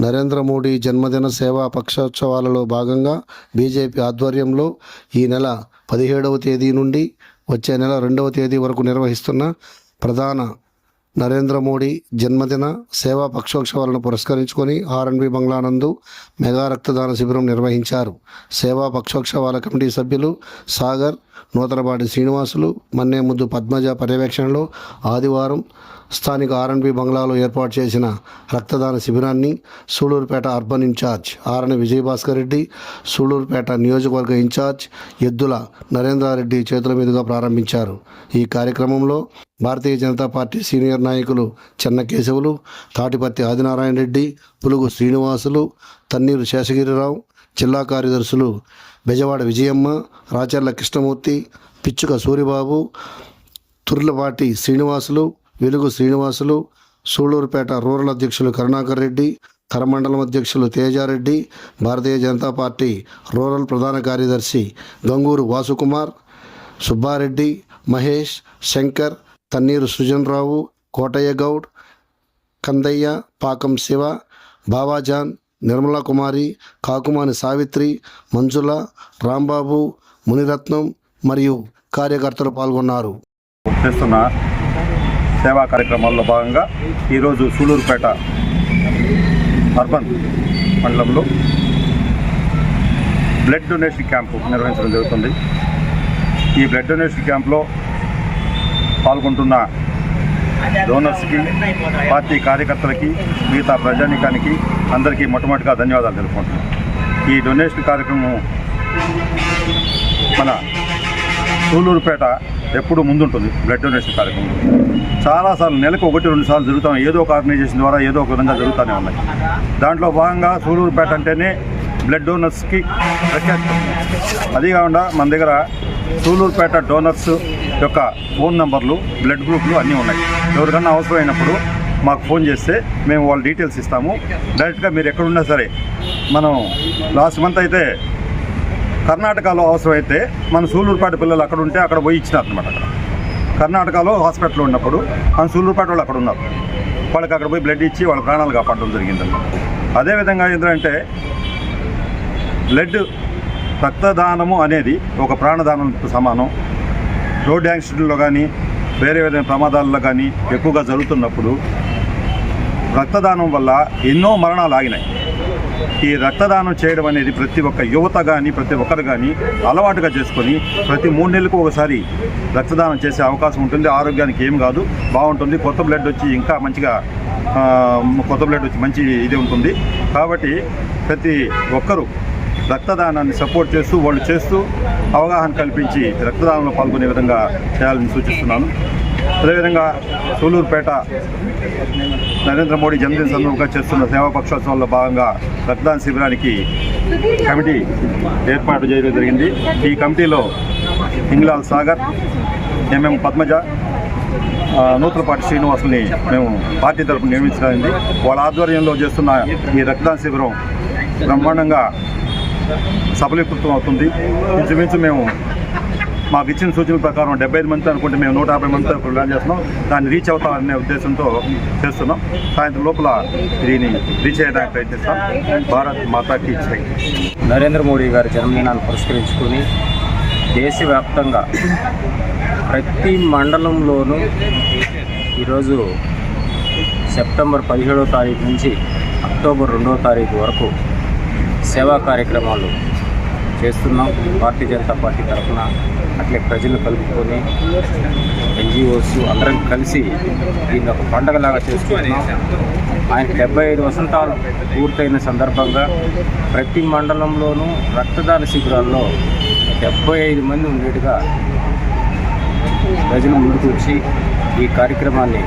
నరేంద్ర మోడీ జన్మదిన సేవా పక్షోత్సవాలలో భాగంగా బీజేపీ ఆధ్వర్యంలో ఈ నెల పదిహేడవ తేదీ నుండి వచ్చే నెల రెండవ తేదీ వరకు నిర్వహిస్తున్న ప్రధాన నరేంద్ర మోడీ జన్మదిన సేవా పక్షోత్సవాలను పురస్కరించుకొని ఆర్ఎన్బి బంగ్లానందు మెగా రక్తదాన శిబిరం నిర్వహించారు. సేవా పక్షోత్సవాల కమిటీ సభ్యులు సాగర్ నూతనపాటి శ్రీనివాసులు మన్నేముద్దు పద్మజ పర్యవేక్షణలో ఆదివారం స్థానిక ఆర్ఎన్బి బంగ్లాలో ఏర్పాటు చేసిన రక్తదాన శిబిరాన్ని Sullurpeta urban incharge RN Vijayabhaskar Reddy Sullurpeta నియోజకవర్గ ఇన్ఛార్జ్ ఎద్దుల నరేంద్రారెడ్డి చేతుల మీదుగా ప్రారంభించారు. ఈ కార్యక్రమంలో భారతీయ జనతా పార్టీ సీనియర్ నాయకులు చెన్న కేశవులు తాటిపత్తి ఆదినారాయణ రెడ్డి పులుగు శ్రీనివాసులు తన్నీరు శేషగిరిరావు జిల్లా కార్యదర్శులు బెజవాడ విజయమ్మ రాచర్ల కృష్ణమూర్తి పిచ్చుక సూరిబాబు తుర్లపాటి శ్రీనివాసులు వెలుగు శ్రీనివాసులు సూళూరుపేట రూరల్ అధ్యక్షులు కరుణాకర్ రెడ్డి కరమండలం అధ్యక్షులు తేజారెడ్డి భారతీయ జనతా పార్టీ రూరల్ ప్రధాన కార్యదర్శి గంగూరు వాసుకుమార్ సుబ్బారెడ్డి మహేష్ శంకర్ తన్నీరు సుజన్రావు కోటయ్య గౌడ్ కందయ్య పాకం శివ బావాజాన్ నిర్మలా కుమారి కాకుమాని సావిత్రి మంజుల రాంబాబు మునిరత్నం మరియు కార్యకర్తలు పాల్గొన్నారు. సేవా కార్యక్రమాల్లో భాగంగా ఈరోజు సూలూరుపేట అర్బన్ మండలంలో బ్లడ్ డొనేషన్ క్యాంపు నిర్వహించడం జరుగుతుంది. ఈ బ్లడ్ డొనేషన్ క్యాంప్లో పాల్గొంటున్న డోనర్స్కి పార్టీ కార్యకర్తలకి మిగతా ప్రజానీకానికి అందరికీ మొట్టమొదటిగా ధన్యవాదాలు తెలుపుకుంటున్నాను ఈ డొనేషన్ కార్యక్రమం మన సూలూరుపేట ఎప్పుడు ముందుంటుంది. బ్లడ్ డొనేషన్ కార్యక్రమం. చాలాసార్లు నెలకు ఒకటి రెండు సార్లు జరుగుతాం. ఏదో ఒక ఆర్గనైజేషన్ ద్వారా ఏదో ఒక విధంగా జరుగుతూనే ఉన్నాయి. దాంట్లో భాగంగా సూలూరుపేట అంటేనే బ్లడ్ డోనర్స్కి ప్రఖ్యాతి. అది కాకుండా మన దగ్గర సూలూరుపేట డోనర్స్ యొక్క ఫోన్ నంబర్లు బ్లడ్ గ్రూప్లు అన్నీ ఉన్నాయి. ఎవరికన్నా అవసరమైనప్పుడు మాకు ఫోన్ చేస్తే మేము వాళ్ళ డీటెయిల్స్ ఇస్తాము. డైరెక్ట్గా మీరు ఎక్కడున్నా సరే మనం లాస్ట్ మంత్ అయితే కర్ణాటకలో అవసరమైతే మన సూలూరుపేట పిల్లలు అక్కడ ఉంటే అక్కడ పోయి ఇచ్చినారు అనమాట అక్కడ. కర్ణాటకలో హాస్పిటల్ ఉన్నప్పుడు మన సూలూరుపేట వాళ్ళు అక్కడ ఉన్నారు. వాళ్ళకి అక్కడ పోయి బ్లడ్ ఇచ్చి వాళ్ళ ప్రాణాలు కాపాడడం జరిగిందన్నమాట. అదేవిధంగా ఏంటంటే బ్లడ్ రక్తదానము అనేది ఒక ప్రాణదానంతో సమానం. రోడ్ యాక్సిడెంట్లో కానీ వేరే వేరే ప్రమాదాల్లో కానీ ఎక్కువగా జరుగుతున్నప్పుడు రక్తదానం వల్ల ఎన్నో మరణాలు ఆగినాయి. ఈ రక్తదానం చేయడం అనేది ప్రతి ఒక్క యువత కానీ ప్రతి ఒక్కరు కానీ అలవాటుగా చేసుకొని ప్రతి మూడు నెలలకు ఒకసారి రక్తదానం చేసే అవకాశం ఉంటుంది. ఆరోగ్యానికి ఏం కాదు. బాగుంటుంది. కొత్త బ్లడ్ వచ్చి ఇంకా మంచిగా కొత్త బ్లడ్ వచ్చి మంచి ఇది ఉంటుంది. కాబట్టి ప్రతి ఒక్కరూ రక్తదానాన్ని సపోర్ట్ చేస్తూ వాళ్ళు చేస్తూ అవగాహన కల్పించి రక్తదానంలో పాల్గొనే విధంగా చేయాలని సూచిస్తున్నాను. అదేవిధంగా సూలూరుపేట నరేంద్ర మోడీ జన్మదిన సందర్భంగా చేస్తున్న సేవా పక్షోత్సవంలో భాగంగా రక్తదాన శిబిరానికి కమిటీ ఏర్పాటు చేయడం జరిగింది. ఈ కమిటీలో ఇంగ్లాల్ సాగర్ ఎంఎం పద్మజ నూతనపాటి నూతలపాటి మేము పార్టీ తరఫున నియమించడానికి వాళ్ళ ఆధ్వర్యంలో చేస్తున్న ఈ రక్తదాన శిబిరం బ్రహ్మాండంగా సఫలీకృతం అవుతుంది. ఇంచుమించు మేము మాకు ఇచ్చిన సూచనల ప్రకారం డెబ్బై ఐదు మంది అనుకుంటే మేము నూట యాభై మంది మందితో ప్లాన్ చేస్తున్నాం. దాన్ని రీచ్ అవుతామనే ఉద్దేశంతో చేస్తున్నాం. సాయంత్రం లోపల దీన్ని రీచ్ చేయడానికి ప్రయత్నిస్తాం. భారత్ మాతాకి జై. నరేంద్ర మోడీ గారి జన్మదినాన్ని పురస్కరించుకొని దేశవ్యాప్తంగా ప్రతి మండలంలోనూ ఈరోజు సెప్టెంబర్ పదిహేడో తారీఖు నుంచి అక్టోబర్ రెండవ తారీఖు వరకు సేవా కార్యక్రమాలు చేస్తున్నాం. భారతీయ జనతా పార్టీ తరఫున అట్లే ప్రజలు కలుపుకొని ఎన్జిఓస్ అందరం కలిసి దీన్ని ఒక పండగలాగా చేసుకుంటున్నాం. ఆయన డెబ్బై ఐదు వసంతాలు పూర్తయిన సందర్భంగా ప్రతి మండలంలోనూ రక్తదాన శిబిరాల్లో డెబ్బై ఐదు మంది ఉండేట్టుగా ప్రజలు ముందుకు వచ్చి ఈ కార్యక్రమాన్ని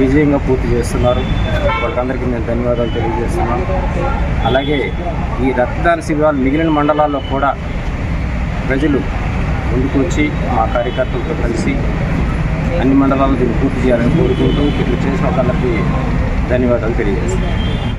విజయంగా పూర్తి చేస్తున్నారు. వాళ్ళకందరికీ మేము ధన్యవాదాలు తెలియజేస్తున్నాం. అలాగే ఈ రక్తదాన శిబిరాలు మిగిలిన మండలాల్లో కూడా ప్రజలు ముందుకు వచ్చి మా కార్యకర్తలతో కలిసి అన్ని మండలాలు దీన్ని పూర్తి చేయాలని కోరుకుంటూ ఇట్లా చేసిన వాళ్ళందరికీ ధన్యవాదాలు తెలియజేస్తున్నాం.